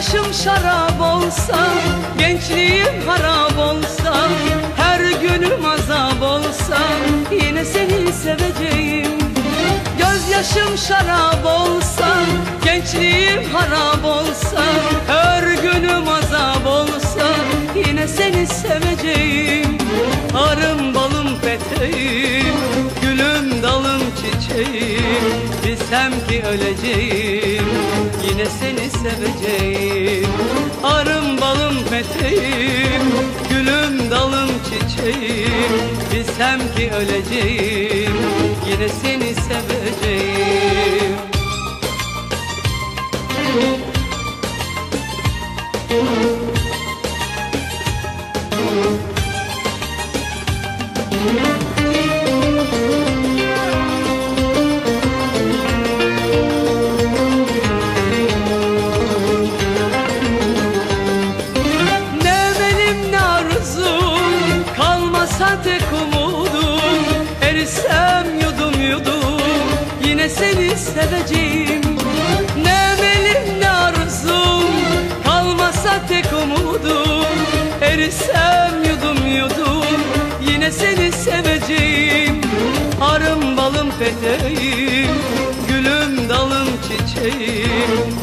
şarap olsa Gençliğim harap olsa Her günüm azap olsa Yine seni seveceğim. Gözyaşım şarap olsa Gençliğim harap olsa Her günüm azap olsa Yine seni seveceğim. Arım balım peteğim Gülüm dalım çiçeğim. Bilsem ki öleceğim Yine seni seveceğim Bilsem ki öleceğim Yine seni seveceğim. Ne Yine seni seveceğim Ne benim ne arzum Kalmasa tek umudum Erisem yudum yudum Yine seni seveceğim Arım balım peteğim